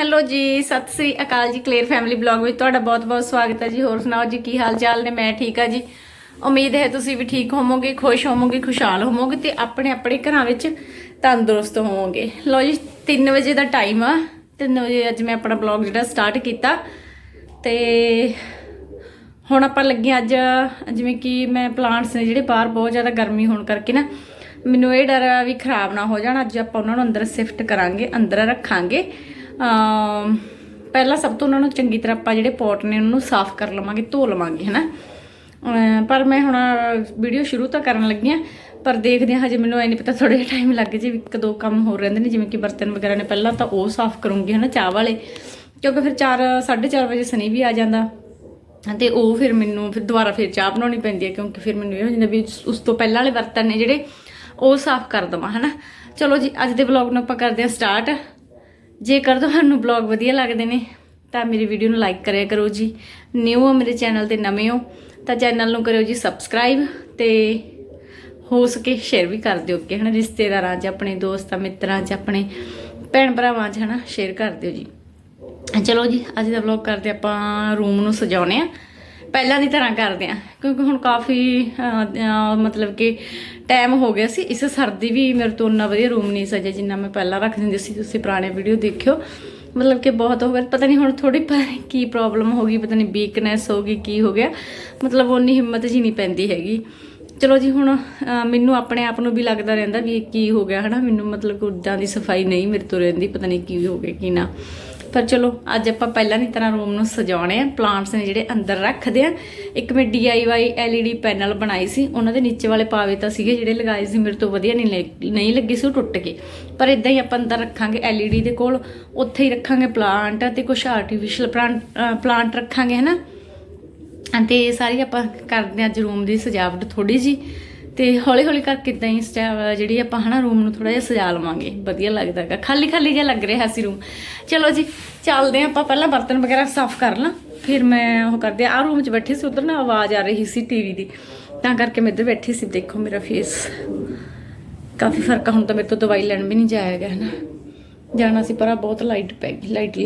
Hello ਜੀ, ਸਤਿ ਸ੍ਰੀ ਅਕਾਲ ਜੀ clear family blog ਵਿੱਚ ਤੁਹਾਡਾ ਬਹੁਤ-ਬਹੁਤ ਸਵਾਗਤ ਹੈ ਜੀ। ਹੋਰ ਸੁਣਾਓ ਜੀ, ਕੀ ਹਾਲ ਚਾਲ ਨੇ? ਮੈਂ ਠੀਕ ਆ ਜੀ। ਉਮੀਦ ਹੈ ਤੁਸੀਂ ਵੀ ਠੀਕ ਹੋਵੋਗੇ, ਖੁਸ਼ ਹੋਵੋਗੇ, ਖੁਸ਼ਹਾਲ ਹੋਵੋਗੇ ਤੇ ਆਪਣੇ ਆਪਣੇ ਘਰਾਂ ਵਿੱਚ ਤੰਦਰੁਸਤ ਹੋਵੋਗੇ। ਲੋ ਜੀ 3 ਵਜੇ ਦਾ ਟਾਈਮ ਆ। 3 ਵਜੇ ਅੱਜ ਮੈਂ ਆਪਣਾ ਬਲੌਗ ਜਿਹੜਾ ਸਟਾਰਟ ਕੀਤਾ। ਤੇ ਹੁਣ ਆਪਾਂ ਲੱਗੇ ਅੱਜ, ਜਿਵੇਂ ਕਿ ਮੈਂ ਪਲਾਂਟਸ ਨੇ ਜਿਹੜੇ ਬਾਹਰ ਬਹੁਤ ਜ਼ਿਆਦਾ ਗਰਮੀ ਹੋਣ ਕਰਕੇ ਨਾ, ਮੈਨੂੰ ਇਹ ਡਰ ਆ ਵੀ ਖਰਾਬ ਨਾ ਹੋ ਜਾਣ। ਅੱਜ ਆਪਾਂ ਉਹਨਾਂ ਨੂੰ ਅੰਦਰ ਸ਼ਿਫਟ ਕਰਾਂਗੇ, ਅੰਦਰ ਰੱਖਾਂਗੇ। ਪਹਿਲਾਂ ਸਭ ਤੋਂ ਉਹਨਾਂ ਨੂੰ ਚੰਗੀ ਤਰ੍ਹਾਂ ਆਪਾਂ ਜਿਹੜੇ ਪੋਟ ਨੇ ਉਹਨਾਂ ਨੂੰ ਸਾਫ਼ ਕਰ ਲਵਾਂਗੇ, ਧੋ ਲਵਾਂਗੇ, ਹਨਾ? ਅਮ, ਪਰ ਮੈਂ ਹੁਣ ਵੀਡੀਓ ਸ਼ੁਰੂ ਤਾਂ ਕਰਨ ਲੱਗੀ ਆ ਪਰ ਦੇਖਦੇ ਹਾਂ ਹਜੇ ਮੈਨੂੰ ਐ ਨਹੀਂ ਪਤਾ ਥੋੜਾ ਜਿਹਾ ਟਾਈਮ ਲੱਗ ਜੇ ਇੱਕ ਦੋ ਕੰਮ ਹੋਰ ਰਹਿੰਦੇ ਨੇ, ਜਿਵੇਂ ਕਿ ਬਰਤਨ ਵਗੈਰਾ ਨੇ, ਪਹਿਲਾਂ ਤਾਂ ਉਹ ਸਾਫ਼ ਕਰੂੰਗੀ, ਹਨਾ, ਚਾਹ ਵਾਲੇ। ਕਿਉਂਕਿ ਫਿਰ 4 4:30 ਵਜੇ ਸਨੀ ਵੀ ਆ ਜਾਂਦਾ। ਤੇ ਉਹ ਫਿਰ ਮੈਨੂੰ ਫਿਰ ਦੁਬਾਰਾ ਫਿਰ ਚਾਹ ਬਣਾਉਣੀ ਪੈਂਦੀ ਹੈ, ਕਿਉਂਕਿ ਫਿਰ ਮੈਨੂੰ ਇਹ ਹੋ ਜਾਂਦਾ ਵੀ ਉਸ- ਉਸ ਤੋਂ ਪਹਿਲਾਂ ਵਾਲੇ ਬਰਤਨ ਨੇ ਜਿਹੜੇ ਉਹ ਸਾਫ਼ ਕਰ ਦਵਾਂ, ਹਨਾ? ਚਲੋ ਜੀ, ਅੱਜ ਦੇ ਵਲੌਗ ਨੂੰ ਆਪਾਂ ਕਰਦੇ ਹਾਂ ਸਟਾਰਟ ਜੇਕਰ ਤੁਹਾਨੂੰ ਵਲੌਗ ਵਧੀਆ ਲੱਗਦੇ ਨੇ, ਤਾਂ ਮੇਰੀ ਵੀਡੀਓ ਨੂੰ ਲਾਈਕ ਕਰਿਆ ਕਰੋ ਜੀ। ਨਿਊ ਹੋ ਮੇਰੇ ਚੈਨਲ ਤੇ, ਨਵੇਂ ਹੋ, ਤਾਂ ਚੈਨਲ ਨੂੰ ਕਰਿਓ ਜੀ ਸਬਸਕ੍ਰਾਈਬ ਤੇ ਹੋ ਸਕੇ ਸ਼ੇਅਰ ਵੀ ਕਰ ਦਿਓ ਕਿ ਹਨਾ, ਰਿਸ਼ਤੇਦਾਰਾਂ 'ਚ, ਆਪਣੇ ਦੋਸਤਾਂ, ਮਿੱਤਰਾਂ 'ਚ, ਆਪਣੇ ਭੈਣ ਭਰਾਵਾਂ 'ਚ, ਹਨਾ ਸ਼ੇਅਰ ਕਰ ਦਿਓ ਜੀ। ਚਲੋ ਜੀ, ਅੱਜ ਦਾ ਵਲੌਗ ਕਰਦੇ ਆਪਾਂ ਰੂਮ ਨੂੰ ਸਜਾਉਣੇ ਆ ਪਹਿਲਾਂ ਦੀ ਤਰ੍ਹਾਂ ਕਰਦੇ ਆ। ਕਿਉਂਕਿ ਹੁਣ ਕਾਫੀ ਮਤਲਬ ਕਿ ਟਾਈਮ ਹੋ ਗਿਆ ਸੀ। ਇਸ ਸਰਦੀ ਵੀ ਮੇਰੇ ਤੋਂ ਉਨਾ ਵਧੀਆ ਰੂਮ ਨਹੀਂ ਸਜਿਆ ਜਿੰਨਾ ਮੈਂ ਪਹਿਲਾਂ ਰੱਖ ਦਿੰਦੀ ਸੀ। ਤੁਸੀਂ ਪੁਰਾਣੇ ਵੀਡੀਓ ਦੇਖਿਓ। ਮਤਲਬ ਕਿ ਬਹੁਤ ਹੋ ਗਿਆ। ਪਤਾ ਨਹੀਂ ਹੁਣ ਥੋੜੀ ਕੀ ਪ੍ਰੋਬਲਮ ਹੋ ਗਈ, ਪਤਾ ਨਹੀਂ ਵੀਕਨੈਸ ਹੋ ਗਈ, ਕੀ ਹੋ ਗਿਆ। ਮਤਲਬ ਉਨੀ ਹਿੰਮਤ ਜੀ ਨਹੀਂ ਪੈਂਦੀ ਹੈਗੀ। ਚਲੋ ਜੀ ਹੁਣ ਮੈਨੂੰ ਆਪਣੇ ਆਪ ਨੂੰ ਵੀ ਲੱਗਦਾ ਰਹਿੰਦਾ ਵੀ ਇਹ ਕੀ ਹੋ ਗਿਆ, ਹਨਾ? ਮੈਨੂੰ ਮਤਲਬ ਉਦਾਂ ਦੀ ਸਫ਼ਾਈ ਨਹੀਂ ਮੇਰੇ ਤੋਂ ਰਹਿੰਦੀ। ਪਤਾ ਨਹੀਂ ਕੀ ਹੋ ਗਿਆ, ਕੀ ਨਾ। ਪਰ ਚਲੋ, ਅੱਜ ਆਪਾਂ ਪਹਿਲਾਂ ਦੀ ਤਰ੍ਹਾਂ ਰੂਮ ਨੂੰ ਸਜਾਉਣੇ ਆ। ਪਲਾਂਟਸ ਨੇ ਜਿਹੜੇ ਅੰਦਰ ਰੱਖਦੇ ਆ, ਇੱਕ ਮੈਂ DIY LED ਪੈਨਲ ਬਣਾਈ ਸੀ। ਉਹਨਾਂ ਦੇ ਨੀਚੇ ਵਾਲੇ ਪਾਵੇ ਤਾਂ ਸੀਗੇ, ਜਿਹੜੇ ਲਗਾਏ ਸੀ, ਮੇਰੇ ਤੋਂ ਵਧੀਆ ਨਹੀਂ ਲੱਗ- ਨਹੀਂ ਲੱਗੇ ਸੀ, ਉਹ ਟੁੱਟ ਗਏ। ਪਰ ਇਦਾਂ ਹੀ ਆਪਾਂ ਅੰਦਰ ਰੱਖਾਂਗੇ LED ਦੇ ਕੋਲ। ਉੱਥੇ ਹੀ ਰੱਖਾਂਗੇ ਪਲਾਂਟ ਤੇ ਕੁਝ ਆਰਟੀਫੀਸ਼ੀਅਲ ਪਲਾਂਟ ਪਲਾਂਟ ਰੱਖਾਂਗੇ, ਹਨਾ? ਤੇ ਸਾਰੀ ਆਪਾਂ ਕਰਦੇ ਹਾਂ ਅੱਜ ਰੂਮ ਦੀ ਸਜਾਵਟ ਥੋੜੀ ਜੀ ਤੇ ਹੌਲੀ ਹੌਲੀ ਕਰਕੇ ਇਦਾਂ ਹੀ ਸਜਾ- ਜਿਹੜੀ ਆਪਾਂ ਹਨਾ ਰੂਮ ਨੂੰ ਥੋੜਾ ਜਿਹਾ ਸਜਾ ਲਵਾਂਗੇ। ਵਧੀਆ ਲੱਗਦਾ ਹੈਗਾ। ਖਾਲੀ ਖਾਲੀ ਜਿਹਾ ਲੱਗ ਰਿਹਾ ਸੀ ਰੂਮ ਚਲੋ ਜੀ, ਚੱਲਦੇ ਹਾਂ ਆਪਾਂ। ਪਹਿਲਾਂ ਬਰਤਨ ਵਗੈਰਾ ਸਾਫ਼ ਕਰ ਲਾਂ। ਫਿਰ ਮੈਂ ਉਹ ਕਰਦੇ ਆ ਰੂਮ 'ਚ ਬੈਠੀ ਸੀ ਉਧਰ ਨਾ ਆਵਾਜ਼ ਆ ਰਹੀ ਸੀ ਟੀਵੀ ਦੀ। ਤਾਂ ਕਰਕੇ ਮੈਂ ਇੱਧਰ ਬੈਠੀ ਸੀ। ਦੇਖੋ ਮੇਰਾ ਫੇਸ ਕਾਫੀ ਫ਼ਰਕ ਹੁਣ ਤਾਂ ਮੇਰੇ ਤੋਂ ਦਵਾਈ ਲੈਣ ਵੀ ਨਹੀਂ ਜਾਇਆ ਗਿਆ ਹਨਾ। ਜਾਣਾ ਸੀ, ਪਰ ਆ ਬਹੁਤ ਲਾਈਟ ਪੈ ਗਈ। ਲਾਈਟ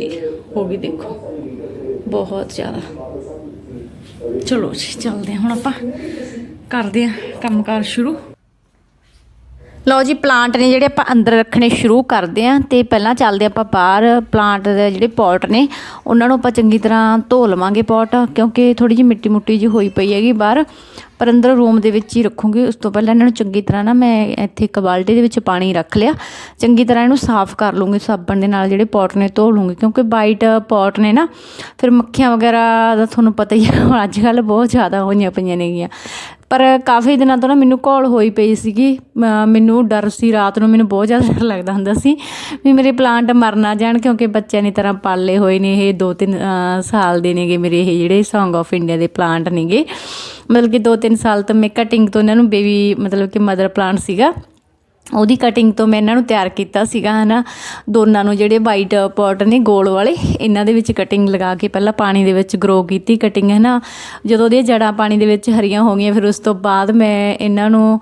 ਹੋ ਗਈ, ਦੇਖੋ। ਬਹੁਤ ਜ਼ਿਆਦਾ। ਚਲੋ ਜੀ, ਚੱਲਦੇ ਹਾਂ ਹੁਣ ਆਪਾਂ। ਕਰਦੇ ਹਾਂ ਕੰਮਕਾਰ ਸ਼ੁਰੂ। ਲਓ ਜੀ ਪਲਾਂਟ ਨੇ ਜਿਹੜੇ ਆਪਾਂ ਅੰਦਰ ਰੱਖਣੇ ਸ਼ੁਰੂ ਕਰਦੇ ਆਂ ਤੇ ਪਹਿਲਾਂ ਚੱਲਦੇ ਆਪਾਂ ਬਾਹਰ। ਪਲਾਂਟ ਦੇ ਜਿਹੜੇ ਪੋਟ ਨੇ, ਉਹਨਾਂ ਨੂੰ ਆਪਾਂ ਚੰਗੀ ਤਰ੍ਹਾਂ ਧੋ ਲਵਾਂਗੇ ਪੋਟ ਕਿਉਂਕਿ ਥੋੜੀ ਜਿਹੀ ਮਿੱਟੀ ਮੁੱਟੀ ਜੀ ਹੋਈ ਪਈ ਹੈਗੀ ਬਾਹਰ। ਪਰ ਅੰਦਰ ਰੂਮ ਦੇ ਵਿੱਚ ਹੀ ਰੱਖੂੰਗੀ। ਉਸ ਤੋਂ ਪਹਿਲਾਂ ਇਹਨਾਂ ਨੂੰ ਚੰਗੀ ਤਰ੍ਹਾਂ ਨਾ ਮੈਂ ਇੱਥੇ ਇੱਕ ਬਾਲਟੀ ਦੇ ਵਿੱਚ ਪਾਣੀ ਰੱਖ ਲਿਆ। ਚੰਗੀ ਤਰ੍ਹਾਂ ਇਹਨੂੰ ਸਾਫ਼ ਕਰ ਲੂੰਗੀ, ਸਾਬਣ ਦੇ ਨਾਲ ਜਿਹੜੇ ਪੋਟ ਨੇ ਧੋ ਲੂੰਗੀ, ਕਿਉਂਕਿ ਵਾਈਟ ਪੋਟ ਨੇ ਨਾ, ਫਿਰ ਮੱਖੀਆਂ ਵਗੈਰਾ ਦਾ ਤੁਹਾਨੂੰ ਪਤਾ ਹੀ ਹੈ ਅੱਜ ਕੱਲ੍ਹ ਬਹੁਤ ਜ਼ਿਆਦਾ ਹੋਈਆਂ ਪਈਆਂ ਨੇਗੀਆਂ। ਪਰ ਕਾਫੀ ਦਿਨਾਂ ਤੋਂ ਨਾ ਮੈਨੂੰ ਘੋਲ ਹੋਈ ਪਈ ਸੀਗੀ। ਮੈਨੂੰ ਡਰ ਸੀ ਰਾਤ ਨੂੰ, ਮੈਨੂੰ ਬਹੁਤ ਜ਼ਿਆਦਾ ਡਰ ਲੱਗਦਾ ਹੁੰਦਾ ਸੀ ਵੀ ਮੇਰੇ ਪਲਾਂਟ ਮਰ ਨਾ ਜਾਣ ਕਿਉਂਕਿ ਬੱਚਿਆਂ ਦੀ ਤਰ੍ਹਾਂ ਪਾਲੇ ਹੋਏ ਨੇ ਇਹ 2-3 ਸਾਲ ਦੇ ਨੇਗੇ ਮੇਰੇ ਇਹ ਜਿਹੜੇ ਸੌਂਗ ਆਫ ਇੰਡੀਆ ਦੇ ਪਲਾਂਟ ਨੇਗੇ। ਮਤਲਬ ਕਿ 2-3 ਸਾਲ ਤੋਂ ਮੈਂ ਕਟਿੰਗ ਤੋਂ ਇਹਨਾਂ ਨੂੰ ਬੇਬੀ ਮਤਲਬ ਕਿ ਮਦਰ ਪਲਾਂਟ ਸੀਗਾ। ਉਹਦੀ ਕਟਿੰਗ ਤੋਂ ਮੈਂ ਇਹਨਾਂ ਨੂੰ ਤਿਆਰ ਕੀਤਾ ਸੀਗਾ, ਹਨਾ। ਦੋਨਾਂ ਨੂੰ ਜਿਹੜੇ ਵਾਈਟ ਪੋਟ ਨੇ ਗੋਲ ਵਾਲੇ, ਇਹਨਾਂ ਦੇ ਵਿੱਚ ਕਟਿੰਗ ਲਗਾ ਕੇ ਪਹਿਲਾਂ ਪਾਣੀ ਦੇ ਵਿੱਚ ਗਰੋ ਕੀਤੀ ਕਟਿੰਗ ਹੈ ਨਾ ਜਦੋਂ ਉਹਦੀਆਂ ਜੜਾਂ ਪਾਣੀ ਦੇ ਵਿੱਚ ਹਰੀਆਂ ਹੋ ਗਈਆਂ, ਫਿਰ ਉਸ ਤੋਂ ਬਾਅਦ ਮੈਂ ਇਹਨਾਂ ਨੂੰ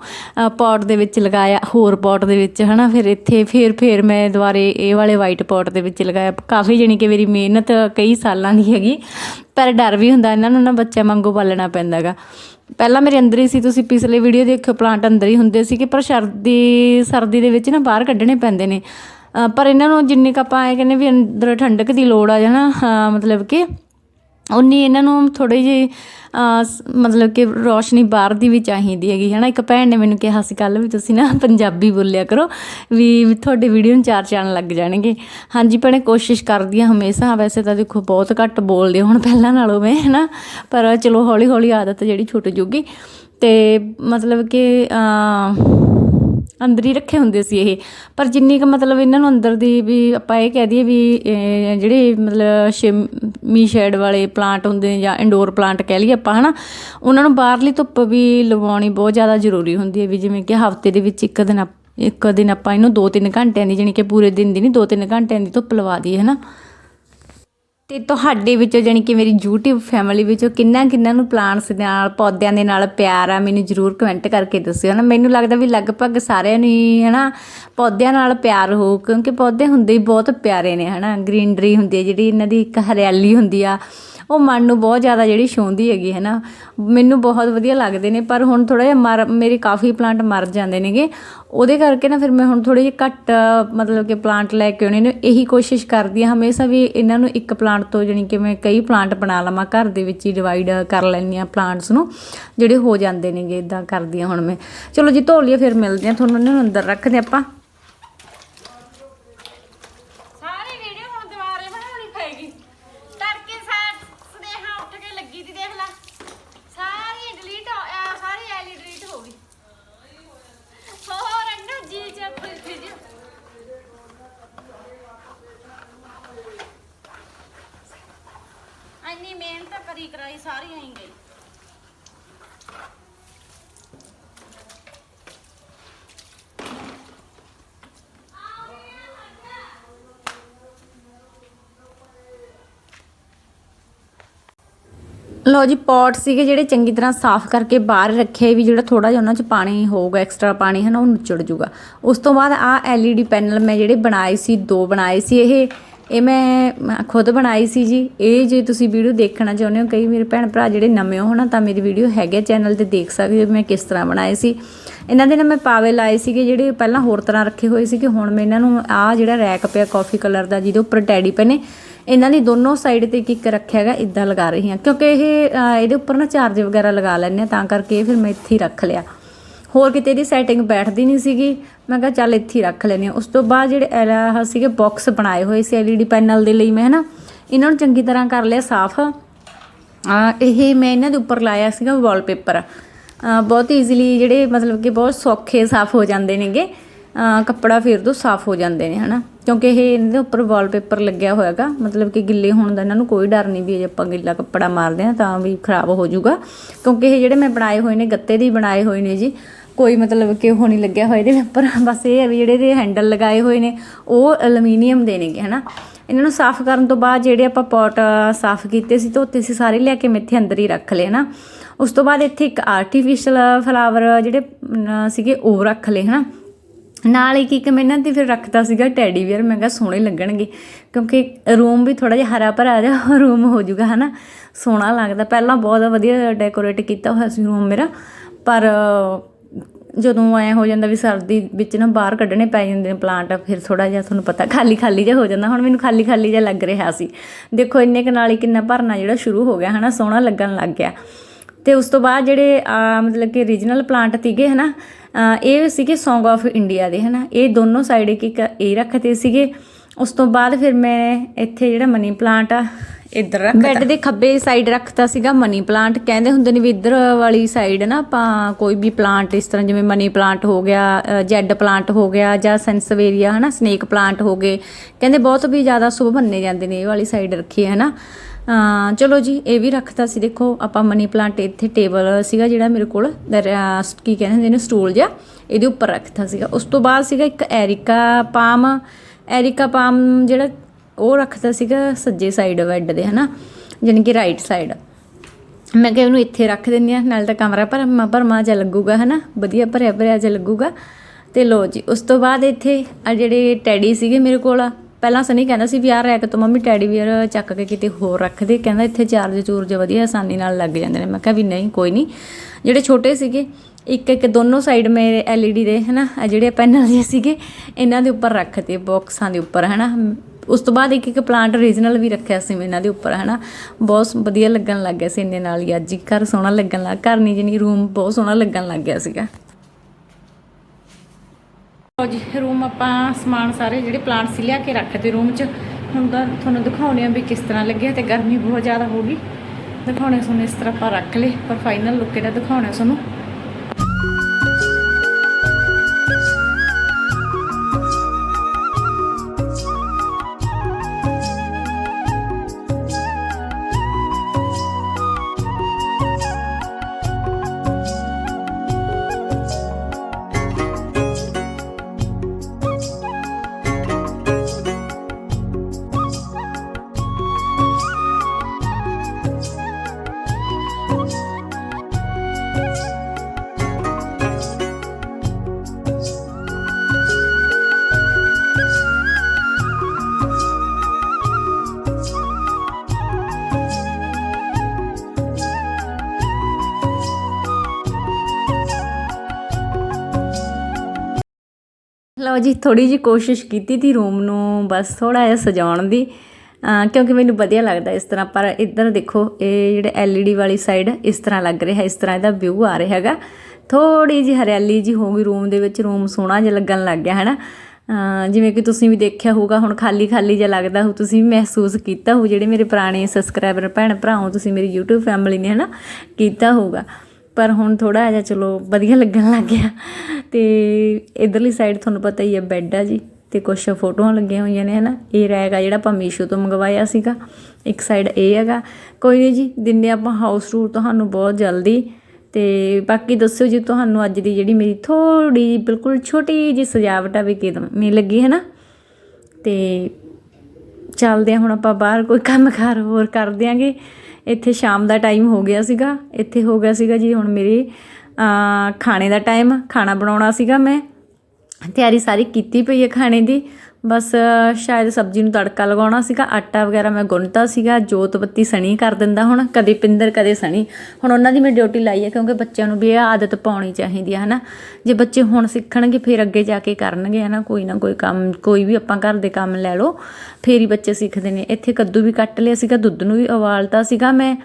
ਪੋਟ ਦੇ ਵਿੱਚ ਲਗਾਇਆ, ਹੋਰ ਪੋਟ ਦੇ ਵਿੱਚ, ਹਨਾ। ਫਿਰ ਇੱਥੇ ਫਿਰ ਫਿਰ ਮੈਂ ਦੁਬਾਰੇ ਇਹ ਵਾਲੇ ਵਾਈਟ ਪੋਟ ਦੇ ਵਿੱਚ ਲਗਾਇਆ। ਕਾਫੀ ਜਣੀ ਕਿ ਮੇਰੀ ਮਿਹਨਤ ਕਈ ਸਾਲਾਂ ਦੀ ਹੈਗੀ। ਪਰ ਡਰ ਵੀ ਹੁੰਦਾ, ਇਹਨਾਂ ਨੂੰ ਨਾ ਬੱਚਿਆਂ ਵਾਂਗੂ ਪਾਲਣਾ ਪੈਂਦਾਗਾ। ਪਹਿਲਾਂ ਮੇਰੇ ਅੰਦਰ ਹੀ ਸੀ, ਤੁਸੀਂ ਪਿਛਲੇ ਵੀਡੀਓ ਦੇਖਿਓ ਪਲਾਂਟ ਅੰਦਰ ਹੀ ਹੁੰਦੇ ਸੀਗੇ, ਪਰ ਸਰਦੀ ਸਰਦੀ ਦੇ ਵਿੱਚ ਨਾ ਬਾਹਰ ਕੱਢਣੇ ਪੈਂਦੇ ਨੇ। ਪਰ ਇਹਨਾਂ ਨੂੰ ਜਿੰਨੀ ਕੁ ਆਪਾਂ ਐ ਕਹਿੰਦੇ ਵੀ ਅੰਦਰ ਠੰਡਕ ਦੀ ਲੋੜ ਆ ਜਾਣਾ ਮਤਲਬ ਕਿ ਉਨੀ ਇਹਨਾਂ ਨੂੰ ਥੋੜੀ ਜਿਹੀ ਮਤਲਬ ਕਿ ਰੋਸ਼ਨੀ ਬਾਹਰ ਦੀ ਵੀ ਚਾਹੀਦੀ ਹੈਗੀ। ਹੈ ਨਾ ਇੱਕ ਭੈਣ ਨੇ ਮੈਨੂੰ ਕਿਹਾ ਸੀ ਕੱਲ ਵੀ ਤੁਸੀਂ ਨਾ ਪੰਜਾਬੀ ਬੋਲਿਆ ਕਰੋ, ਵੀ ਵੀ ਤੁਹਾਡੇ ਵੀਡੀਓ ਨੂੰ ਚਾਰ ਚੰਨ ਲੱਗ ਜਾਣਗੇ। ਹਾਂਜੀ ਭੈਣੇ, ਕੋਸ਼ਿਸ਼ ਕਰਦੀ ਹਾਂ ਹਮੇਸ਼ਾ। ਵੈਸੇ ਤਾਂ ਦੇਖੋ, ਬਹੁਤ ਘੱਟ ਬੋਲਦੇ ਹੁਣ ਪਹਿਲਾਂ ਨਾਲੋਂ ਮੈਂ ਹੈ ਨਾ ਪਰ ਚਲੋ ਹੌਲੀ ਹੌਲੀ ਆਦਤ ਜਿਹੜੀ ਛੁੱਟ ਜੂਗੀ। ਤੇ ਮਤਲਬ ਕਿ ਅੰਦਰ ਹੀ ਰੱਖੇ ਹੁੰਦੇ ਸੀ ਇਹ। ਪਰ ਜਿੰਨੀ ਕੁ ਮਤਲਬ ਇਹਨਾਂ ਨੂੰ ਅੰਦਰ ਦੀ ਵੀ ਆਪਾਂ ਇਹ ਕਹਿ ਦਈਏ ਵੀ ਜਿਹੜੇ ਮਤਲਬ ਸ਼ਿਮੀ ਸ਼ੈਡ ਵਾਲੇ ਪਲਾਂਟ ਹੁੰਦੇ ਨੇ ਜਾਂ ਇੰਡੋਰ ਪਲਾਂਟ ਕਹਿ ਲਈਏ ਆਪਾਂ, ਹਨਾ, ਉਹਨਾਂ ਨੂੰ ਬਾਹਰਲੀ ਧੁੱਪ ਵੀ ਲਵਾਉਣੀ ਬਹੁਤ ਜ਼ਿਆਦਾ ਜ਼ਰੂਰੀ ਹੁੰਦੀ ਹੈ ਵੀ ਜਿਵੇਂ ਕਿ ਹਫ਼ਤੇ ਦੇ ਵਿੱਚ ਇੱਕ ਦਿਨ ਆਪ- ਇੱਕ ਦਿਨ ਆਪਾਂ ਇਹਨੂੰ 2-3 ਘੰਟਿਆਂ ਦੀ, ਜਾਣੀ ਕਿ ਪੂਰੇ ਦਿਨ ਦੀ ਨਹੀਂ 2-3 ਘੰਟਿਆਂ ਦੀ ਧੁੱਪ ਲਵਾ ਦਈਏ, ਹਨਾ। ਤੇ ਤੁਹਾਡੇ ਵਿੱਚੋਂ ਜਾਣੀ ਕਿ ਮੇਰੀ YouTube ਫੈਮਿਲੀ ਵਿੱਚੋਂ ਕਿੰਨਾ ਕਿੰਨਾ ਨੂੰ ਪਲਾਂਟਸ ਦੇ ਨਾਲ, ਪੌਦਿਆਂ ਦੇ ਨਾਲ ਪਿਆਰ ਆ, ਮੈਨੂੰ ਜਰੂਰ ਕਮੈਂਟ ਕਰਕੇ ਦੱਸਿਓ ਨਾ। ਮੈਨੂੰ ਲੱਗਦਾ ਵੀ ਲਗਭਗ ਸਾਰਿਆਂ ਨੂੰ ਹੀ, ਹਨਾ, ਪੌਦਿਆਂ ਨਾਲ ਪਿਆਰ ਹੋ, ਕਿਉਂਕਿ ਪੌਦੇ ਹੁੰਦੇ ਹੀ ਬਹੁਤ ਪਿਆਰੇ ਨੇ, ਹਨਾ। ਗ੍ਰੀਨਰੀ ਹੁੰਦੀ ਹੈ ਜਿਹੜੀ, ਇਹਨਾਂ ਦੀ ਇੱਕ ਹਰਿਆਲੀ ਹੁੰਦੀ ਆ। ਉਹ ਮਨ ਨੂੰ ਬਹੁਤ ਜ਼ਿਆਦਾ ਜਿਹੜੀ ਛੂੰਹਦੀ ਹੈਗੀ ਹੈ ਨਾ ਮੈਨੂੰ ਬਹੁਤ ਵਧੀਆ ਲੱਗਦੇ ਨੇ, ਪਰ ਹੁਣ ਥੋੜਾ ਜਿਹਾ ਮਰ, ਮੇਰੇ ਕਾਫੀ ਪਲਾਂਟ ਮਰ ਜਾਂਦੇ ਨੇਗੇ। ਉਹਦੇ ਕਰਕੇ ਨਾ ਫਿਰ ਮੈਂ ਹੁਣ ਥੋੜੇ ਜਿਹੇ ਘੱਟ, ਮਤਲਬ ਕਿ ਪਲਾਂਟ ਲੈ ਕੇ ਆਉਣੇ ਨੇ ਇਹੀ ਕੋਸ਼ਿਸ਼ ਕਰਦੀ ਹਾਂ ਹਮੇਸ਼ਾ ਵੀ ਇਹਨਾਂ ਨੂੰ ਇੱਕ ਪਲਾਂਟ ਤੋਂ ਜਾਣੀ ਕਿ ਮੈਂ ਕਈ ਪਲਾਂਟ ਬਣਾ ਲਵਾਂ, ਘਰ ਦੇ ਵਿੱਚ ਹੀ ਡਿਵਾਈਡ ਕਰ ਲੈਂਦੀ ਹਾਂ ਪਲਾਂਟਸ ਨੂੰ, ਜਿਹੜੇ ਹੋ ਜਾਂਦੇ ਨੇਗੇ ਇਦਾਂ ਕਰਦੀ ਹਾਂ ਹੁਣ ਮੈਂ। ਚਲੋ ਜੀ, ਧੋ ਲਈਏ, ਫਿਰ ਮਿਲਦੇ ਹਾਂ ਤੁਹਾਨੂੰ, ਇਹਨਾਂ ਨੂੰ ਅੰਦਰ ਰੱਖਦੇ ਆਪਾਂ ਸਾਰੀ ਵੀਡੀਓ ਹੁਣ ਦੁਬਾਰੇ ਬਣਾਉਣੀ ਪਏਗੀ ਤੜਕੇ ਸਾਰ ਸੁਨੇਹਾ ਉੱਠ ਕੇ ਲੱਗੀ ਦੀ ਦੇਖ ਲੈ ਸਾਰੀ ਡਿਲੀਟ ਹੋ ਆ ਸਾਰੀ ਐਲੀ ਡਿਲੀਟ ਹੋ ਗਈ ਹੋਰ ਅੰਨੂ ਜੀ ਚੱਪ ਜੀ ਅੰਨੀ ਮਿਹਨਤ ਕਰੀ ਕਰਾਈ ਸਾਰੀ ਆਈ ਗਈ ਲਓ ਜੀ, ਪੌਟ ਸੀਗੇ ਜਿਹੜੇ ਚੰਗੀ ਤਰ੍ਹਾਂ ਸਾਫ਼ ਕਰਕੇ ਬਾਹਰ ਰੱਖੇ ਵੀ ਜਿਹੜਾ ਥੋੜਾ ਜਿਹਾ ਉਹਨਾਂ 'ਚ ਪਾਣੀ ਹੋਊਗਾ ਐਕਸਟਰਾ ਪਾਣੀ ਹੈ ਨਾ, ਉਹ ਨੁਚੜ ਜੂਗਾ ਉਸ ਤੋਂ ਬਾਅਦ ਆ LED ਪੈਨਲ ਮੈਂ ਜਿਹੜੇ ਬਣਾਏ ਸੀ, ਦੋ ਬਣਾਏ ਸੀ, ਇਹ ਇਹ ਮੈਂ ਖੁਦ ਬਣਾਈ ਸੀ ਜੀ। ਇਹ ਜੇ ਤੁਸੀਂ ਵੀਡੀਓ ਦੇਖਣਾ ਚਾਹੁੰਦੇ ਹੋ, ਕਈ ਮੇਰੇ ਭੈਣ ਭਰਾ ਜਿਹੜੇ ਨਵੇਂ ਹੋ ਨਾ, ਤਾਂ ਮੇਰੀ ਵੀਡੀਓ ਹੈਗੇ ਚੈਨਲ ਤੇ ਦੇਖ ਸਕਦੇ ਹੋ ਮੈਂ ਕਿਸ ਤਰ੍ਹਾਂ ਬਣਾਏ ਸੀ। ਇਹਨਾਂ ਦੇ ਨਾ ਮੈਂ ਪਾਵੇ ਲਾਏ ਸੀਗੇ ਜਿਹੜੇ ਪਹਿਲਾਂ ਹੋਰ ਤਰ੍ਹਾਂ ਰੱਖੇ ਹੋਏ ਸੀ ਕਿ ਹੁਣ ਮੈਂ ਇਹਨਾਂ ਨੂੰ ਆ ਜਿਹੜਾ ਰੈਕ ਪਿਆ ਕਾਫੀ ਕਲਰ ਦਾ, ਜਿਹਦੇ ਉੱਪਰ ਟੈਡੀ ਪਏ ਨੇ, ਇਹਨਾਂ ਦੀ ਦੋਨੋਂ ਸਾਈਡ ਤੇ ਇੱਕ ਇੱਕ ਰੱਖਿਆ ਹੈਗਾ ਇਦਾਂ ਲਗਾ ਰਹੀ ਹਾਂ। ਕਿਉਂਕਿ ਇਹ ਇਹਦੇ ਉੱਪਰ ਨਾ ਚਾਰਜ ਵਗੈਰਾ ਲਗਾ ਲੈਂਦੇ ਆ ਤਾਂ ਕਰਕੇ ਫਿਰ ਮੈਂ ਇੱਥੇ ਹੀ ਰੱਖ ਲਿਆ। ਹੋਰ ਕਿਤੇ ਦੀ ਸੈਟਿੰਗ ਬੈਠਦੀ ਨਹੀਂ ਸੀਗੀ। ਮੈਂ ਕਿਹਾ ਚੱਲ ਇੱਥੇ ਹੀ ਰੱਖ ਲੈਨੇ ਆ ਉਸ ਤੋਂ ਬਾਅਦ ਜਿਹੜੇ ਇਹ ਆਹ ਸੀਗੇ ਬਾਕਸ ਬਣਾਏ ਹੋਏ ਸੀ LED ਪੈਨਲ ਦੇ ਲਈ ਮੈਂ, ਹਨਾ? ਇਹਨਾਂ ਨੂੰ ਚੰਗੀ ਤਰ੍ਹਾਂ ਕਰ ਲਿਆ ਸਾਫ਼। ਇਹ ਮੈਂ ਇਹਨਾਂ ਦੇ ਉੱਪਰ ਲਾਇਆ ਸੀਗਾ ਵਾਲਪੇਪਰ ਬਹੁਤ ਈਜ਼ੀਲੀ ਜਿਹੜੇ ਮਤਲਬ ਕਿ ਬਹੁਤ ਸੌਖੇ ਸਾਫ਼ ਹੋ ਜਾਂਦੇ ਨੇਗੇ। ਕੱਪੜਾ ਫਿਰ ਤੋਂ ਸਾਫ਼ ਹੋ ਜਾਂਦੇ ਨੇ, ਹਨਾ? ਕਿਉਂਕਿ ਇਹ ਦੇ ਉੱਪਰ ਵਾਲਪੇਪਰ ਲੱਗਿਆ ਹੋਇਆਗਾ। ਮਤਲਬ ਕਿ ਗਿੱਲੇ ਹੋਣ ਦਾ ਇਹਨਾਂ ਨੂੰ ਕੋਈ ਡਰ ਨਹੀਂ ਵੀ ਜੇ ਆਪਾਂ ਗਿੱਲਾ ਕੱਪੜਾ ਮਾਰਦੇ ਆ ਤਾਂ ਵੀ ਖਰਾਬ ਹੋ ਜਾਊਗਾ। ਕਿਉਂਕਿ ਇਹ ਜਿਹੜੇ ਮੈਂ ਬਣਾਏ ਹੋਏ ਨੇ, ਗੱਤੇ ਦੇ ਬਣਾਏ ਹੋਏ ਨੇ ਜੀ ਕੋਈ ਮਤਲਬ ਕਿ ਉਹ ਨਹੀਂ ਲੱਗਿਆ ਹੋਇਆ ਇਹਦੇ ਉੱਪਰ ਬਸ ਇਹ ਹੈ ਵੀ ਜਿਹੜੇ ਇਹਦੇ ਹੈਂਡਲ ਲਗਾਏ ਹੋਏ ਨੇ, ਉਹ ਐਲੂਮੀਨੀਅਮ ਦੇ ਨੇਗੇ, ਹਨਾ? ਇਹਨਾਂ ਨੂੰ ਸਾਫ਼ ਕਰਨ ਤੋਂ ਬਾਅਦ ਜਿਹੜੇ ਆਪਾਂ ਪੌਟ ਸਾਫ਼ ਕੀਤੇ ਸੀ, ਧੋਤੇ ਸੀ, ਸਾਰੇ ਲਿਆ ਕੇ ਮੈਂ ਇੱਥੇ ਅੰਦਰ ਹੀ ਰੱਖ ਲਏ, ਹਨਾ? ਉਸ ਤੋਂ ਬਾਅਦ ਇੱਥੇ ਇੱਕ ਆਰਟੀਫੀਸ਼ੀਅਲ ਫਲਾਵਰ ਜਿਹੜੇ ਸੀਗੇ, ਉਹ ਰੱਖ ਲਏ, ਹਨਾ? ਨਾਲ ਇੱਕ ਇੱਕ ਮੈਂ ਇਹਨਾਂ ਤੇ ਫਿਰ ਰੱਖਦਾ ਸੀਗਾ ਟੈਡੀ ਵੀਅਰ ਮੈਂ ਕਿਹਾ ਸੋਹਣੇ ਲੱਗਣਗੇ, ਕਿਉਂਕਿ ਰੂਮ ਵੀ ਥੋੜਾ ਜਿਹਾ ਹਰਾ ਭਰਾ ਜਿਹਾ ਰੂਮ ਹੋ ਜਾਊਗਾ, ਹਨਾ? ਸੋਹਣਾ ਲੱਗਦਾ। ਪਹਿਲਾਂ ਬਹੁਤ ਵਧੀਆ ਡੈਕੋਰੇਟ ਕੀਤਾ ਹੋਇਆ ਸੀ ਰੂਮ ਮੇਰਾ, ਪਰ ਜਦੋਂ ਐ ਹੋ ਜਾਂਦਾ ਵੀ ਸਰਦੀ ਵਿੱਚ ਨਾ ਬਾਹਰ ਕੱਢਣੇ ਪੈ ਜਾਂਦੇ ਨੇ ਪਲਾਂਟ ਫਿਰ ਥੋੜਾ ਜਿਹਾ ਤੁਹਾਨੂੰ ਪਤਾ ਖਾਲੀ ਖਾਲੀ ਜਿਹਾ ਹੋ ਜਾਂਦਾ। ਹੁਣ ਮੈਨੂੰ ਖਾਲੀ ਖਾਲੀ ਜਿਹਾ ਲੱਗ ਰਿਹਾ ਸੀ। ਦੇਖੋ ਇੰਨੇ ਕੁ ਨਾਲ ਹੀ ਕਿੰਨਾ ਭਰਨਾ ਜਿਹੜਾ ਸ਼ੁਰੂ ਹੋ ਗਿਆ ਹਨਾ ਸੋਹਣਾ ਲੱਗਣ ਲੱਗ ਗਿਆ। ਤੇ ਉਸ ਤੋਂ ਬਾਅਦ ਜਿਹੜੇ ਮਤਲਬ ਕਿ ਰੀਜਨਲ ਪਲਾਂਟ ਸੀਗੇ ਹਨਾ ਆ, ਇਹ ਸੀਗੇ ਸੌਂਗ of ਇੰਡੀਆ ਦੇ ਹਨਾ। ਇਹ ਦੋਨੋਂ ਸਾਈਡ ਇੱਕ ਇੱਕ ਇਹ ਰੱਖਦੇ ਸੀਗੇ। ਉਸ ਤੋਂ ਬਾਅਦ ਫਿਰ ਮੈਂ ਇੱਥੇ ਜਿਹੜਾ ਮਨੀ ਪਲਾਂਟ ਆ ਇੱਧਰ ਰੱਖਤਾ ਬੈੱਡ ਦੇ ਖੱਬੇ ਸਾਈਡ ਰੱਖਤਾ ਸੀਗਾ ਮਨੀ ਪਲਾਂਟ ਕਹਿੰਦੇ ਹੁੰਦੇ ਨੇ ਵੀ ਇੱਧਰ ਵਾਲੀ ਸਾਈਡ ਨਾ ਆਪਾਂ ਕੋਈ ਵੀ ਪਲਾਂਟ ਇਸ ਤਰ੍ਹਾਂ ਜਿਵੇਂ ਮਨੀ ਪਲਾਂਟ ਹੋ ਗਿਆ ਜੈਡ ਪਲਾਂਟ ਹੋ ਗਿਆ ਜਾਂ ਸੈਂਸਵੇਰੀਆ ਹਨਾ ਸਨੇਕ ਪਲਾਂਟ ਹੋ ਗਏ। ਕਹਿੰਦੇ ਬਹੁਤ ਵੀ ਜ਼ਿਆਦਾ ਸ਼ੁਭ ਮੰਨੇ ਜਾਂਦੇ ਨੇ ਇਹ ਵਾਲੀ ਸਾਈਡ ਰੱਖੀ ਹੈ ਹਨਾ। ਚਲੋ ਜੀ ਇਹ ਵੀ ਰੱਖਤਾ ਸੀ। ਦੇਖੋ ਆਪਾਂ ਮਨੀ ਪਲਾਂਟ ਇੱਥੇ ਟੇਬਲ ਸੀਗਾ ਜਿਹੜਾ ਮੇਰੇ ਕੋਲ ਕੀ ਕਹਿੰਦੇ ਹੁੰਦੇ ਨੇ ਸਟੂਲ ਜਿਹਾ ਇਹਦੇ ਉੱਪਰ ਰੱਖਤਾ ਸੀਗਾ। ਉਸ ਤੋਂ ਬਾਅਦ ਸੀਗਾ ਇੱਕ ਐਰਿਕਾ ਪਾਮ ਐਰਿਕਾ ਪਾਮ ਜਿਹੜਾ ਉਹ ਰੱਖਦਾ ਸੀਗਾ ਸੱਜੇ ਸਾਈਡ ਬੈੱਡ ਦੇ, ਹਨਾ? ਯਾਨੀ ਕਿ ਰਾਈਟ ਸਾਈਡ ਮੈਂ ਕਿਹਾ ਉਹਨੂੰ ਇੱਥੇ ਰੱਖ ਦਿੰਦੀ ਆ ਨਾਲ ਤਾਂ ਕਮਰਾ ਭਰਮਾ ਭਰਮਾ ਜਿਹਾ ਲੱਗੂਗਾ, ਹਨਾ? ਵਧੀਆ ਭਰਿਆ ਭਰਿਆ ਜਿਹਾ ਲੱਗੂਗਾ। ਤੇ ਲੋ ਜੀ, ਉਸ ਤੋਂ ਬਾਅਦ ਇੱਥੇ ਆ ਜਿਹੜੇ ਟੈਡੀ ਸੀਗੇ ਮੇਰੇ ਕੋਲ, ਪਹਿਲਾਂ ਸਨੀ ਕਹਿੰਦਾ ਸੀ ਵੀ ਯਾਰ ਰੈਕ ਤੋਂ ਮੰਮੀ ਟੈਡੀ ਵੀਅਰ ਚੱਕ ਕੇ ਕਿਤੇ ਹੋਰ ਰੱਖ ਦੇ, ਕਹਿੰਦਾ ਇੱਥੇ ਚਾਰਜ ਚੂਰਜ ਵਧੀਆ ਆਸਾਨੀ ਨਾਲ ਲੱਗ ਜਾਂਦੇ ਨੇ। ਮੈਂ ਕਿਹਾ ਵੀ ਨਹੀਂ, ਕੋਈ ਨਹੀਂ। ਜਿਹੜੇ ਛੋਟੇ ਸੀਗੇ, ਇੱਕ ਇੱਕ ਦੋਨੋਂ ਸਾਈਡ ਮੇਰੇ LED ਦੇ, ਹਨਾ? ਆਹ ਜਿਹੜੇ ਪੈਨਲ ਦੇ ਸੀਗੇ, ਇਹਨਾਂ ਦੇ ਉੱਪਰ ਰੱਖਤੇ ਬਾਕਸਾਂ ਦੇ ਉੱਪਰ, ਹਨਾ? ਉਸ ਤੋਂ ਬਾਅਦ ਇੱਕ ਇੱਕ ਪਲਾਂਟ ਰੀਜਨਲ ਵੀ ਰੱਖਿਆ ਸੀ ਮੈਂ ਇਹਨਾਂ ਦੇ ਉੱਪਰ, ਹਨਾ? ਬਹੁਤ ਵਧੀਆ ਲੱਗਣ ਲੱਗ ਗਿਆ ਸੀ ਇੰਨੇ ਨਾਲ ਹੀ ਅੱਜ ਹੀ। ਘਰ ਸੋਹਣਾ ਲੱਗਣ ਲੱਗ, ਘਰ ਨਹੀਂ ਜਣੀ ਰੂਮ ਬਹੁਤ ਸੋਹਣਾ ਲੱਗਣ ਲੱਗ ਗਿਆ ਸੀਗਾ। ਲਓ ਜੀ ਰੂਮ ਆਪਾਂ ਸਮਾਨ ਸਾਰੇ ਜਿਹੜੇ ਪਲਾਂਟ ਸੀ ਲਿਆ ਕੇ ਰੱਖਦੇ ਰੂਮ 'ਚ। ਹੁਣ ਤਾਂ ਤੁਹਾਨੂੰ ਦਿਖਾਉਣੇ ਆ ਵੀ ਕਿਸ ਤਰ੍ਹਾਂ ਲੱਗਿਆ ਤੇ ਗਰਮੀ ਬਹੁਤ ਜ਼ਿਆਦਾ ਹੋ ਗਈ। ਦਿਖਾਉਣੇ ਤੁਹਾਨੂੰ ਇਸ ਤਰ੍ਹਾਂ ਆਪਾਂ ਰੱਖ ਲਏ, ਪਰ ਫਾਈਨਲ ਲੁੱਕ ਇਹਦਾ ਦਿਖਾਉਣਾ ਤੁਹਾਨੂੰ। ਲਓ ਜੀ ਥੋੜੀ ਜੀ ਕੋਸ਼ਿਸ਼ ਕੀਤੀ ਤੀ ਰੂਮ ਨੂੰ, ਬਸ ਥੋੜਾ ਜਿਹਾ ਸਜਾਉਣ ਦੀ। ਕਿਉਂਕਿ ਮੈਨੂੰ ਵਧੀਆ ਲੱਗਦਾ ਇਸ ਤਰ੍ਹਾਂ, ਪਰ ਇੱਧਰ ਦੇਖੋ, ਇਹ ਜਿਹੜੇ ਐਲਈਡੀ ਵਾਲੀ ਸਾਈਡ ਇਸ ਤਰ੍ਹਾਂ ਲੱਗ ਰਿਹਾ, ਇਸ ਤਰ੍ਹਾਂ ਇਹਦਾ ਵਿਊ ਆ ਰਿਹਾ ਹੈਗਾ। ਥੋੜੀ ਜੀ ਹਰਿਆਲੀ ਜੀ ਹੋ ਗਈ ਰੂਮ ਦੇ ਵਿੱਚ, ਰੂਮ ਸੋਹਣਾ ਜਿਹਾ ਲੱਗਣ ਲੱਗ ਗਿਆ, ਹੈਨਾ? ਅਹ ਜਿਵੇਂ ਕਿ ਤੁਸੀਂ ਵੀ ਦੇਖਿਆ ਹੋਊਗਾ, ਹੁਣ ਖਾਲੀ ਖਾਲੀ ਜਿਹਾ ਲੱਗਦਾ ਹੋ ਤੁਸੀਂ ਵੀ ਮਹਿਸੂਸ ਕੀਤਾ ਹੋ ਜਿਹੜੇ ਮੇਰੇ ਪੁਰਾਣੇ ਸਬਸਕ੍ਰਾਈਬਰ ਭੈਣ ਭਰਾਓ ਤੁਸੀਂ ਮੇਰੀ YouTube ਫੈਮਿਲੀ ਨੇ, ਹਨਾ? ਕੀਤਾ ਹੋਊਗਾ। ਪਰ ਹੁਣ ਥੋੜਾ ਜਿਹਾ, ਚਲੋ, ਵਧੀਆ ਲੱਗਣ ਲੱਗ ਗਿਆ। ਤੇ ਇਧਰਲੀ ਸਾਈਡ ਤੁਹਾਨੂੰ ਪਤਾ ਹੀ ਹੈ ਬੈੱਡ ਆ ਜੀ ਤੇ ਕੁਝ ਫੋਟੋਆਂ ਲੱਗੀਆਂ ਹੋਈਆਂ ਨੇ, ਹਨਾ? ਇਹ ਰੈਕ ਆ ਜਿਹੜਾ ਆਪਾਂ ਮੀਸ਼ੋ ਤੋਂ ਮੰਗਵਾਇਆ ਸੀਗਾ। ਇੱਕ ਸਾਈਡ ਇਹ ਹੈਗਾ। ਕੋਈ ਨਹੀਂ ਜੀ ਦਿੰਦੇ ਆਪਾਂ ਹਾਊਸ ਟੂਰ ਤੁਹਾਨੂੰ ਬਹੁਤ ਜਲਦੀ। ਤੇ ਬਾਕੀ ਦੱਸਿਓ ਜੀ, ਤੁਹਾਨੂੰ ਅੱਜ ਦੀ ਜਿਹੜੀ ਮੇਰੀ ਥੋੜੀ ਬਿਲਕੁਲ ਛੋਟੀ ਜੀ ਸਜਾਵਟ ਆ ਵੀ ਕਿਵੇਂ ਲੱਗੀ ਹੈ ਨਾ ਤੇ ਚੱਲਦੇ ਹਾਂ ਹੁਣ ਆਪਾਂ ਬਾਹਰ ਕੋਈ ਕੰਮ ਕੰਮਕਾਰ ਹੋਰ ਕਰ ਦਿਆਂਗੇ। ਇੱਥੇ ਸ਼ਾਮ ਦਾ ਟਾਈਮ ਹੋ ਗਿਆ ਸੀਗਾ। ਇੱਥੇ ਹੋ ਗਿਆ ਸੀਗਾ ਜੀ ਹੁਣ ਮੇਰੀ ਖਾਣੇ ਦਾ ਟਾਈਮ ਖਾਣਾ ਬਣਾਉਣਾ ਸੀਗਾ ਮੈਂ। ਤਿਆਰੀ ਸਾਰੀ ਕੀਤੀ ਪਈ ਹੈ ਖਾਣੇ ਦੀ। ਬਸ ਸ਼ਾਇਦ ਸਬਜ਼ੀ ਨੂੰ ਤੜਕਾ ਲਗਾਉਣਾ ਸੀਗਾ। ਆਟਾ ਵਗੈਰਾ ਮੈਂ ਗੁੰਨਤਾ ਸੀਗਾ। ਜੋਤ ਬੱਤੀ ਸਣੀ ਕਰ ਦਿੰਦਾ ਹੁਣ। ਕਦੇ ਪਿੰਦਰ, ਕਦੇ ਸਣੀ। ਹੁਣ ਉਹਨਾਂ ਦੀ ਮੈਂ ਡਿਊਟੀ ਲਾਈ ਹੈ ਕਿਉਂਕਿ ਬੱਚਿਆਂ ਨੂੰ ਵੀ ਇਹ ਆਦਤ ਪਾਉਣੀ ਚਾਹੀਦੀ ਹੈ, ਹਨਾ। ਜੇ ਬੱਚੇ ਹੁਣ ਸਿੱਖਣਗੇ, ਫਿਰ ਅੱਗੇ ਜਾ ਕੇ ਕਰਨਗੇ, ਹਨਾ। ਕੋਈ ਨਾ ਕੋਈ ਕੰਮ, ਕੋਈ ਵੀ ਆਪਾਂ ਘਰ ਦੇ ਕੰਮ ਲੈ ਲਓ, ਫੇਰ ਹੀ ਬੱਚੇ ਸਿੱਖਦੇ ਨੇ। ਇੱਥੇ ਕੱਦੂ ਵੀ ਕੱਟ ਲਿਆ ਸੀਗਾ। ਦੁੱਧ ਨੂੰ ਵੀ ਉਬਾਲਤਾ ਸੀਗਾ ਮੈਂ।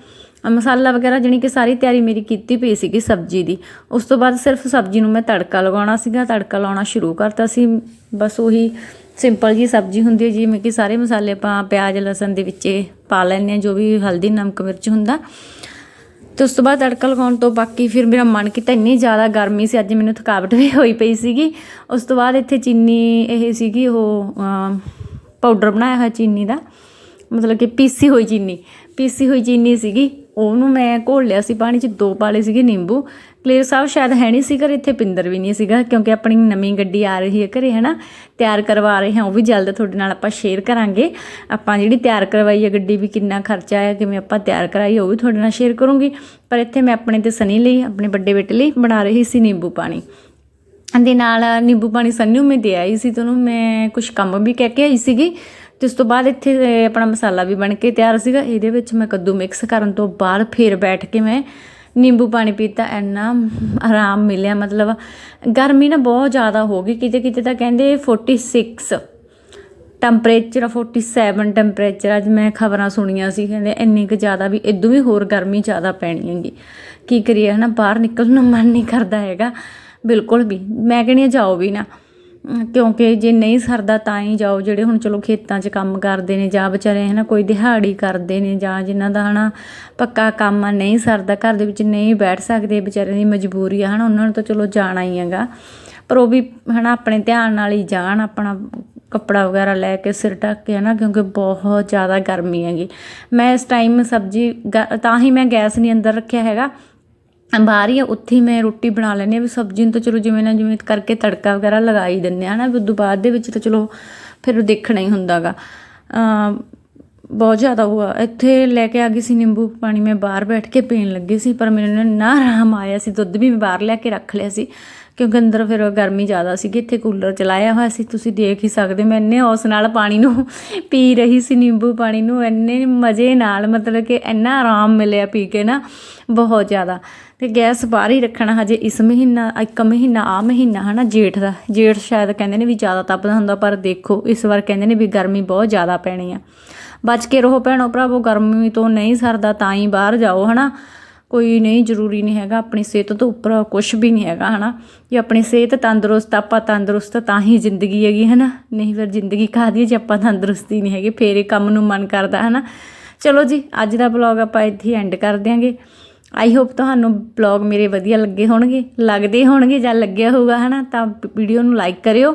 ਮਸਾਲਾ ਵਗੈਰਾ ਜਾਣੀ ਕਿ ਸਾਰੀ ਤਿਆਰੀ ਮੇਰੀ ਕੀਤੀ ਪਈ ਸੀਗੀ ਸਬਜ਼ੀ ਦੀ। ਉਸ ਤੋਂ ਬਾਅਦ ਸਿਰਫ ਸਬਜ਼ੀ ਨੂੰ ਮੈਂ ਤੜਕਾ ਲਗਾਉਣਾ ਸੀਗਾ, ਤੜਕਾ ਲਾਉਣਾ ਸ਼ੁਰੂ ਕਰਤਾ ਸੀ। ਬਸ ਉਹੀ ਸਿੰਪਲ ਜੀ ਸਬਜ਼ੀ ਹੁੰਦੀ ਹੈ, ਜਿਵੇਂ ਕਿ ਸਾਰੇ ਮਸਾਲੇ ਆਪਾਂ ਪਿਆਜ਼, ਲਸਣ ਦੇ ਵਿੱਚ ਪਾ ਲੈਂਦੇ ਹਾਂ, ਜੋ ਵੀ ਹਲਦੀ, ਨਮਕ, ਮਿਰਚ ਹੁੰਦਾ। ਤੇ ਉਸ ਤੋਂ ਬਾਅਦ ਤੜਕਾ ਲਗਾਉਣ ਤੋਂ ਬਾਕੀ ਫਿਰ ਮੇਰਾ ਮਨ ਕੀਤਾ ਇੰਨੀ ਜ਼ਿਆਦਾ ਗਰਮੀ ਸੀ, ਅੱਜ ਮੈਨੂੰ ਥਕਾਵਟ ਵੀ ਹੋਈ ਪਈ ਸੀਗੀ। ਉਸ ਤੋਂ ਬਾਅਦ ਇੱਥੇ ਚੀਨੀ ਇਹ ਸੀਗੀ, ਉਹ ਪਾਊਡਰ ਬਣਾਇਆ ਹੋਇਆ ਚੀਨੀ ਦਾ। ਮਤਲਬ ਕਿ ਪੀਸੀ ਹੋਈ ਚੀਨੀ, ਪੀਸੀ ਹੋਈ ਚੀਨੀ ਸੀਗੀ। ਉਹਨੂੰ ਮੈਂ ਘੋਲ ਲਿਆ ਸੀ ਪਾਣੀ 'ਚ, ਦੋ ਪਾਲੇ ਸੀਗੇ ਨਿੰਬੂ। ਕਲੀਅਰ ਸਾਹਿਬ ਸ਼ਾਇਦ ਹੈ ਨਹੀਂ ਸੀ ਘਰ, ਇੱਥੇ ਪਿੰਦਰ ਵੀ ਨਹੀਂ ਸੀਗਾ, ਕਿਉਂਕਿ ਆਪਣੀ ਨਵੀਂ ਗੱਡੀ ਆ ਰਹੀ ਹੈ ਘਰੇ ਹੈ ਨਾ ਤਿਆਰ ਕਰਵਾ ਰਹੇ ਹਾਂ, ਉਹ ਵੀ ਜਲਦ ਤੁਹਾਡੇ ਨਾਲ ਆਪਾਂ ਸ਼ੇਅਰ ਕਰਾਂਗੇ। ਆਪਾਂ ਜਿਹੜੀ ਤਿਆਰ ਕਰਵਾਈ ਹੈ ਗੱਡੀ, ਵੀ ਕਿੰਨਾ ਖਰਚਾ ਆਇਆ, ਕਿਵੇਂ ਆਪਾਂ ਤਿਆਰ ਕਰਾਈ, ਉਹ ਵੀ ਤੁਹਾਡੇ ਨਾਲ ਸ਼ੇਅਰ ਕਰੂੰਗੀ। ਪਰ ਇੱਥੇ ਮੈਂ ਆਪਣੇ ਤੇ ਸਨੀ ਲਈ, ਆਪਣੇ ਵੱਡੇ ਬੇਟੇ ਲਈ ਬਣਾ ਰਹੀ ਸੀ ਨਿੰਬੂ ਪਾਣੀ। ਦੇ ਨਾਲ ਨਿੰਬੂ ਪਾਣੀ ਸੰਨੂ ਮੈਂ ਦੇ ਆਈ ਸੀ ਤੇ ਉਹਨੂੰ ਮੈਂ ਕੁਝ ਕੰਮ ਵੀ ਕਹਿ ਕੇ ਆਈ ਸੀਗੀ। ਤੇ ਉਸ ਤੋਂ ਬਾਅਦ ਇੱਥੇ ਆਪਣਾ ਮਸਾਲਾ ਵੀ ਬਣ ਕੇ ਤਿਆਰ ਸੀਗਾ। ਇਹਦੇ ਵਿੱਚ ਮੈਂ ਕੱਦੂ ਮਿਕਸ ਕਰਨ ਤੋਂ ਬਾਅਦ ਫੇਰ ਬੈਠ ਕੇ ਮੈਂ ਨਿੰਬੂ ਪਾਣੀ ਪੀਤਾ। ਇੰਨਾ ਆਰਾਮ ਮਿਲਿਆ। ਮਤਲਬ ਗਰਮੀ ਨਾ ਬਹੁਤ ਜ਼ਿਆਦਾ ਹੋ ਗਈ। ਕਿਤੇ ਕਿਤੇ ਤਾਂ ਕਹਿੰਦੇ 46 ਟੈਂਪਰੇਚਰ 47 ਟੈਂਪਰੇਚਰ ਅੱਜ ਮੈਂ ਖਬਰਾਂ ਸੁਣੀਆਂ ਸੀ। ਕਹਿੰਦੇ ਇੰਨੀ ਕੁ ਜ਼ਿਆਦਾ ਵੀ ਇਦੋਂ ਵੀ ਹੋਰ ਗਰਮੀ ਜ਼ਿਆਦਾ ਪੈਣੀ ਹੈਗੀ। ਕੀ ਕਰੀਏ, ਹਨਾ? ਬਾਹਰ ਨਿਕਲਣ ਨੂੰ ਮਨ ਨਹੀਂ ਕਰਦਾ ਹੈਗਾ। ਬਿਲਕੁਲ ਵੀ। ਮੈਂ ਕਹਿੰਦੀ ਹਾਂ, ਜਾਓ ਵੀ ਨਾ। ਕਿਉਂਕਿ ਜੇ ਨਹੀਂ ਸਰਦਾ ਤਾਂ ਹੀ ਜਾਓ, ਜਿਹੜੇ ਹੁਣ ਚਲੋ ਖੇਤਾਂ 'ਚ ਕੰਮ ਕਰਦੇ ਨੇ ਜਾਂ ਵਿਚਾਰੇ ਹੈ ਨਾ ਕੋਈ ਦਿਹਾੜੀ ਕਰਦੇ ਨੇ ਜਾਂ ਜਿਨ੍ਹਾਂ ਦਾ ਹੈ ਨਾ ਪੱਕਾ ਕੰਮ ਆ, ਨਹੀਂ ਸਰਦਾ, ਘਰ ਦੇ ਵਿੱਚ ਨਹੀਂ ਬੈਠ ਸਕਦੇ, ਵਿਚਾਰਿਆਂ ਦੀ ਮਜਬੂਰੀ ਆ ਹੈ ਨਾ ਉਹਨਾਂ ਨੂੰ ਤਾਂ ਚਲੋ ਜਾਣਾ ਹੀ ਹੈਗਾ। ਪਰ ਉਹ ਵੀ ਹੈ ਨਾ ਆਪਣੇ ਧਿਆਨ ਨਾਲ ਹੀ ਜਾਣ, ਆਪਣਾ ਕੱਪੜਾ ਵਗੈਰਾ ਲੈ ਕੇ ਸਿਰ ਢੱਕ ਕੇ ਨਾ ਕਿਉਂਕਿ ਬਹੁਤ ਜ਼ਿਆਦਾ ਗਰਮੀ ਹੈਗੀ। ਮੈਂ ਇਸ ਟਾਈਮ ਸਬਜ਼ੀ ਗ- ਤਾਂ ਹੀ ਮੈਂ ਗੈਸ ਨਹੀਂ ਅੰਦਰ ਰੱਖਿਆ ਹੈਗਾ। ਬਾਹਰ ਹੀ ਆ, ਉੱਥੇ ਹੀ ਮੈਂ ਰੋਟੀ ਬਣਾ ਲੈਂਦੀ ਹਾਂ ਵੀ ਸਬਜ਼ੀ ਨੂੰ ਤਾਂ ਚਲੋ ਜਿਵੇਂ ਨਾ ਜਿਵੇਂ ਕਰਕੇ ਤੜਕਾ ਵਗੈਰਾ ਲਗਾ ਹੀ ਦਿੰਦੇ ਆ ਨਾ ਵੀ ਉਦੋਂ ਬਾਅਦ ਦੇ ਵਿੱਚ ਤਾਂ ਚਲੋ ਫਿਰ ਦੇਖਣਾ ਹੀ ਹੁੰਦਾਗਾ ਬਹੁਤ ਜ਼ਿਆਦਾ ਹੋਆ ਇੱਥੇ ਲੈ ਕੇ ਆ ਗਈ ਸੀ ਨਿੰਬੂ ਪਾਣੀ ਮੈਂ ਬਾਹਰ ਬੈਠ ਕੇ ਪੀਣ ਲੱਗੀ ਸੀ ਪਰ ਮੈਨੂੰ ਨਾ ਆਰਾਮ ਆਇਆ ਸੀ ਦੁੱਧ ਵੀ ਮੈਂ ਬਾਹਰ ਲੈ ਕੇ ਰੱਖ ਲਿਆ ਸੀ। ਕਿਉਂਕਿ ਅੰਦਰ ਫਿਰ ਗਰਮੀ ਜ਼ਿਆਦਾ ਸੀਗੀ, ਇੱਥੇ ਕੂਲਰ ਚਲਾਇਆ ਹੋਇਆ ਸੀ, ਤੁਸੀਂ ਦੇਖ ਹੀ ਸਕਦੇ ਮੈਂ ਇੰਨੇ ਉਸ ਨਾਲ ਪਾਣੀ ਨੂੰ ਪੀ ਰਹੀ ਸੀ, ਨਿੰਬੂ ਪਾਣੀ ਨੂੰ, ਇੰਨੇ ਮਜ਼ੇ ਨਾਲ, ਮਤਲਬ ਕਿ ਇੰਨਾ ਆਰਾਮ ਮਿਲਿਆ ਪੀ ਕੇ ਨਾ, ਬਹੁਤ ਜ਼ਿਆਦਾ। ਤੇ ਗੈਸ ਬਾਹਰ ਹੀ ਰੱਖਣਾ ਹਜੇ ਇਸ ਮਹੀਨਾ, ਇੱਕ ਮਹੀਨਾ ਆ ਮਹੀਨਾ, ਹਨਾ, ਜੇਠ ਦਾ, ਜੇਠ ਸ਼ਾਇਦ ਕਹਿੰਦੇ ਨੇ ਵੀ ਜ਼ਿਆਦਾ ਤਪਦਾ ਹੁੰਦਾ, ਪਰ ਦੇਖੋ, ਇਸ ਵਾਰ ਕਹਿੰਦੇ ਨੇ ਵੀ ਗਰਮੀ ਬਹੁਤ ਜ਼ਿਆਦਾ ਪੈਣੀ ਆ। ਬਚ ਕੇ ਰਹੋ ਭੈਣੋ ਭਰਾਵੋ, ਗਰਮੀ ਤੋਂ ਨਹੀਂ ਸਰਦਾ, ਤਾਂ ਹੀ ਬਾਹਰ ਜਾਓ, ਹਨਾ। ਕੋਈ ਨਹੀਂ, ਜ਼ਰੂਰੀ ਨਹੀਂ ਹੈਗਾ, ਆਪਣੀ ਸਿਹਤ ਤੋਂ ਉੱਪਰ ਕੁਝ ਵੀ ਨਹੀਂ ਹੈਗਾ, ਹਨਾ? ਜੇ ਆਪਣੀ ਸਿਹਤ ਤੰਦਰੁਸਤ, ਆਪਾਂ ਤੰਦਰੁਸਤ ਤਾਂ ਹੀ ਜ਼ਿੰਦਗੀ ਹੈਗੀ, ਹਨਾ? ਨਹੀਂ ਫਿਰ ਜ਼ਿੰਦਗੀ ਕਾਹਦੀ ਹੈ ਜੇ ਆਪਾਂ ਤੰਦਰੁਸਤੀ ਨਹੀਂ ਹੈਗੇ, ਫੇਰ ਇਹ ਕੰਮ ਨੂੰ ਮਨ ਕਰਦਾ, ਹਨਾ? ਚਲੋ ਜੀ, ਅੱਜ ਦਾ ਬਲੌਗ ਆਪਾਂ ਇੱਥੇ ਐਂਡ ਕਰ ਦਿਆਂਗੇ। ਆਈ ਹੋਪ ਤੁਹਾਨੂੰ ਬਲੌਗ ਮੇਰੇ ਵਧੀਆ ਲੱਗੇ ਹੋਣਗੇ, ਲੱਗਦੇ ਹੋਣਗੇ ਜਾਂ ਲੱਗਿਆ ਹੋਊਗਾ, ਹਨਾ? ਤਾਂ ਵੀਡੀਓ ਨੂੰ ਲਾਈਕ ਕਰਿਓ।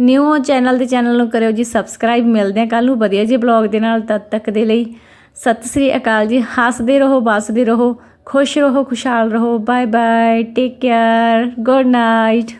ਨਿਊ ਚੈਨਲ ਦੇ ਚੈਨਲ ਨੂੰ ਕਰਿਓ ਜੀ ਸਬਸਕ੍ਰਾਈਬ ਮਿਲਦੇ ਆ ਕੱਲ ਨੂੰ ਵਧੀਆ ਜੀ ਬਲੌਗ ਦੇ ਨਾਲ, ਤਦ ਤੱਕ ਦੇ ਲਈ ਸਤਿ ਸ੍ਰੀ ਅਕਾਲ ਜੀ, ਹੱਸਦੇ ਰਹੋ, ਬਸਦੇ ਰਹੋ। ਖੁਸ਼ ਰਹੋ ਖੁਸ਼ਹਾਲ ਰਹੋ bye bye take care good night